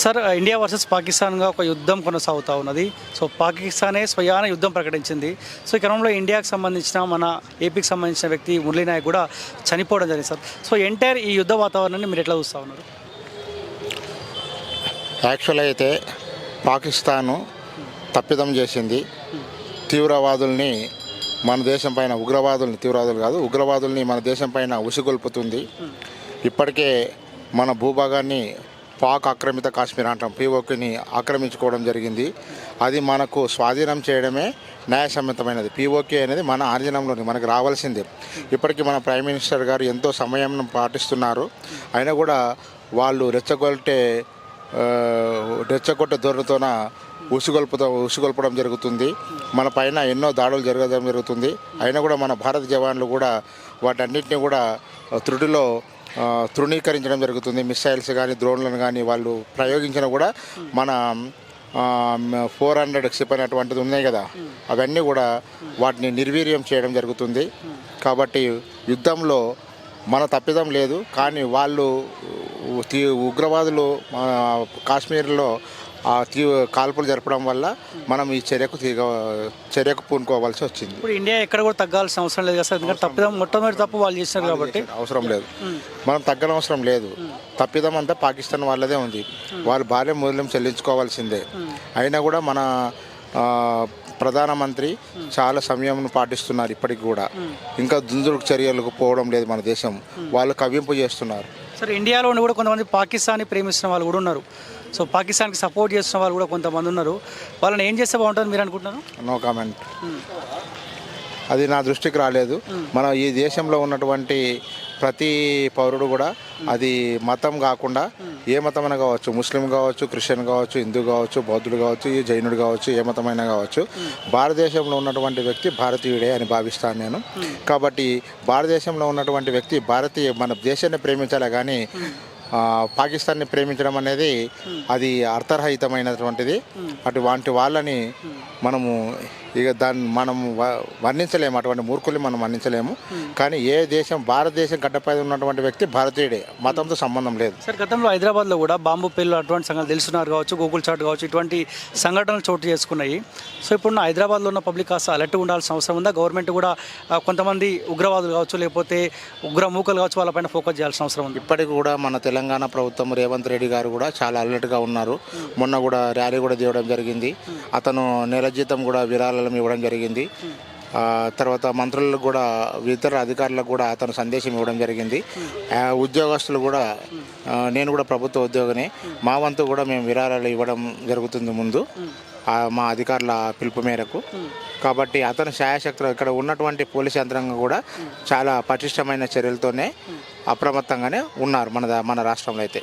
Sir India versus పాకిస్తాన్గా ఒక యుద్ధం కొనసాగుతూ ఉన్నది. సో పాకిస్తానే స్వయాన యుద్ధం ప్రకటించింది. సో ఈ క్రమంలో ఇండియాకి సంబంధించిన మన ఏపీకి సంబంధించిన వ్యక్తి మురళీ నాయక్ కూడా చనిపోవడం జరిగింది సార్. సో ఎంటైర్ ఈ యుద్ధ వాతావరణాన్ని మీరు ఎట్లా చూస్తూ ఉన్నారు? యాక్చువల్ అయితే పాకిస్తాను తప్పిదం చేసింది. తీవ్రవాదుల్ని మన దేశం పైన ఉగ్రవాదుల్ని తీవ్రవాదులు కాదు ఉగ్రవాదుల్ని మన దేశం పైన ఉసిగొల్పుతుంది. ఇప్పటికే మన భూభాగాన్ని పాక్ ఆక్రమిత కాశ్మీర్ అంటాం. పీఓకేని ఆక్రమించుకోవడం జరిగింది. అది మనకు స్వాధీనం చేయడమే న్యాయసమ్మతమైనది. పీఓకే అనేది మన ఆర్జనంలోని మనకు రావాల్సిందే. ఇప్పటికీ మన ప్రైమ్ మినిస్టర్ గారు ఎంతో సమయం పాటిస్తున్నారు. అయినా కూడా వాళ్ళు రెచ్చగొల్టే రెచ్చగొట్టే ధోరణితోన ఉసుగొల్పుతో ఉసుగొల్పడం జరుగుతుంది. మన పైన ఎన్నో దాడులు జరగడం జరుగుతుంది. అయినా కూడా మన భారత జవాన్లు కూడా వాటన్నిటిని కూడా త్రుటిలో తృణీకరించడం జరుగుతుంది. మిసైల్స్ కానీ డ్రోన్లను కానీ వాళ్ళు ప్రయోగించిన కూడా మన ఫోర్ హండ్రెడ్ క్షిపణి ఉన్నాయి కదా. అవన్నీ కూడా వాటిని నిర్వీర్యం చేయడం జరుగుతుంది. కాబట్టి యుద్ధంలో మన తప్పిదం లేదు. కానీ వాళ్ళు తీ- ఉగ్రవాదులు కాశ్మీర్లో కాల్పులు జరపడం వల్ల మనం ఈ చర్యకు తీగ చర్యకు పూనుకోవాల్సి వచ్చింది. ఇప్పుడు ఇండియా ఎక్కడ కూడా తగ్గాల్సిన అవసరం లేదు కదా సార్? ఎందుకంటే తప్పిదం మొట్టమొదటి తప్పు వాళ్ళు చేసినారు కాబట్టి. అవసరం లేదు. మనం తగ్గనవసరం లేదు. తప్పిదం అంతా పాకిస్తాన్ వాళ్ళదే ఉంది. వాళ్ళు భార్య మూల్యం చెల్లించుకోవాల్సిందే. అయినా కూడా మన ప్రధానమంత్రి చాలా సమయం పాటిస్తున్నారు ఇప్పటికి కూడా. ఇంకా దుందుడుకు చర్యలకు పోవడం లేదు మన దేశం. వాళ్ళు కవ్వింపు చేస్తున్నారు. సార్ ఇండియాలో ఉండి కూడా కొంతమంది పాకిస్తాన్ని ప్రేమిస్తున్న వాళ్ళు కూడా ఉన్నారు. సో పాకిస్తాన్కి సపోర్ట్ చేస్తున్న వాళ్ళు కూడా కొంతమంది ఉన్నారు. వాళ్ళని ఏం చేస్తే బాగుంటుంది మీరు అనుకుంటున్నారు? No comment. అది నా దృష్టికి రాలేదు. మన ఈ దేశంలో ఉన్నటువంటి ప్రతి పౌరుడు కూడా అది మతం కాకుండా ఏ మతమైనా కావచ్చు ముస్లిం కావచ్చు క్రిస్టియన్ కావచ్చు హిందూ కావచ్చు బౌద్ధుడు కావచ్చు ఈ జైనుడు కావచ్చు ఏ మతమైనా కావచ్చు భారతదేశంలో ఉన్నటువంటి వ్యక్తి భారతీయుడే అని భావిస్తాను నేను. కాబట్టి భారతదేశంలో ఉన్నటువంటి వ్యక్తి భారతీయ మన దేశాన్ని ప్రేమించాలి కానీ పాకిస్తాన్ని ప్రేమించడం అనేది అది అర్థరహితమైనటువంటిది. అటువంటి వాళ్ళని మనము ఇక దాన్ని మనం వర్ణించలేము. అటువంటి మూర్ఖుల్ని మనం వర్ణించలేము. కానీ ఏ దేశం భారతదేశం గడ్డపై ఉన్నటువంటి వ్యక్తి భారతీయుడే. మతంతో సంబంధం లేదు. సార్ గతంలో హైదరాబాద్లో కూడా బాంబు పేర్లు అటువంటి సంఘటనలు తెలుసున్నారు కావచ్చు గూగుల్ చాట్ కావచ్చు ఇటువంటి సంఘటనలు చోటు చేసుకున్నాయి. సో ఇప్పుడు హైదరాబాద్లో ఉన్న పబ్లిక్ కాస్త అలర్ట్ ఉండాల్సిన అవసరం ఉందా? గవర్నమెంట్ కూడా కొంతమంది ఉగ్రవాదులు కావచ్చు లేకపోతే ఉగ్ర మూకలు కావచ్చు వాళ్ళపైన ఫోకస్ చేయాల్సిన అవసరం ఉంది? ఇప్పటికి కూడా మన తెలంగాణ ప్రభుత్వం రేవంత్ రెడ్డి గారు కూడా చాలా అలర్ట్గా ఉన్నారు. మొన్న కూడా ర్యాలీ కూడా తీయడం జరిగింది. అతను నెల జీతం కూడా విరాళం ఇవ్వడం జరిగింది. తర్వాత మంత్రులకు కూడా ఇతర అధికారులకు కూడా అతను సందేశం ఇవ్వడం జరిగింది. ఉద్యోగస్తులు కూడా నేను కూడా ప్రభుత్వ ఉద్యోగిని. మా వంతు కూడా మేము విరాళాలు ఇవ్వడం జరుగుతుంది ముందు. మా అధికారుల పిలుపు మేరకు. కాబట్టి అతను శాయశక్తులు ఇక్కడ ఉన్నటువంటి పోలీస్ యంత్రాంగం కూడా చాలా పటిష్టమైన చర్యలతోనే అప్రమత్తంగానే ఉన్నారు మన మన రాష్ట్రంలో అయితే.